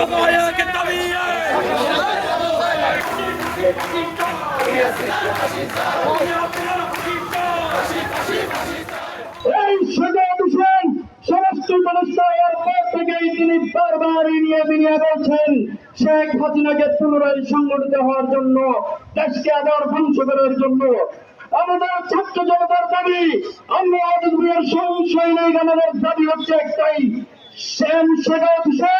এই থেকেই তিনি বারবার শেখ হাসিনাকে পুনরায় সংগঠিত হওয়ার জন্য, দেশকে আবার ধ্বংস করার জন্য। আমাদের ছাত্র জনতার দাবি, আমরা নেই, আমাদের দাবি হচ্ছে একটাই সেন শেখাত হোসেন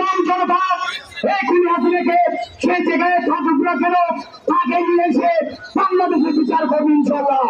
ছাত্রাম জনতা এই খুনি হাসিনাকে সেই জায়গায় থাকুক না কেন, তাকে নিয়ে এসে বাংলাদেশে বিচার করবেন ইনশাল্লাহ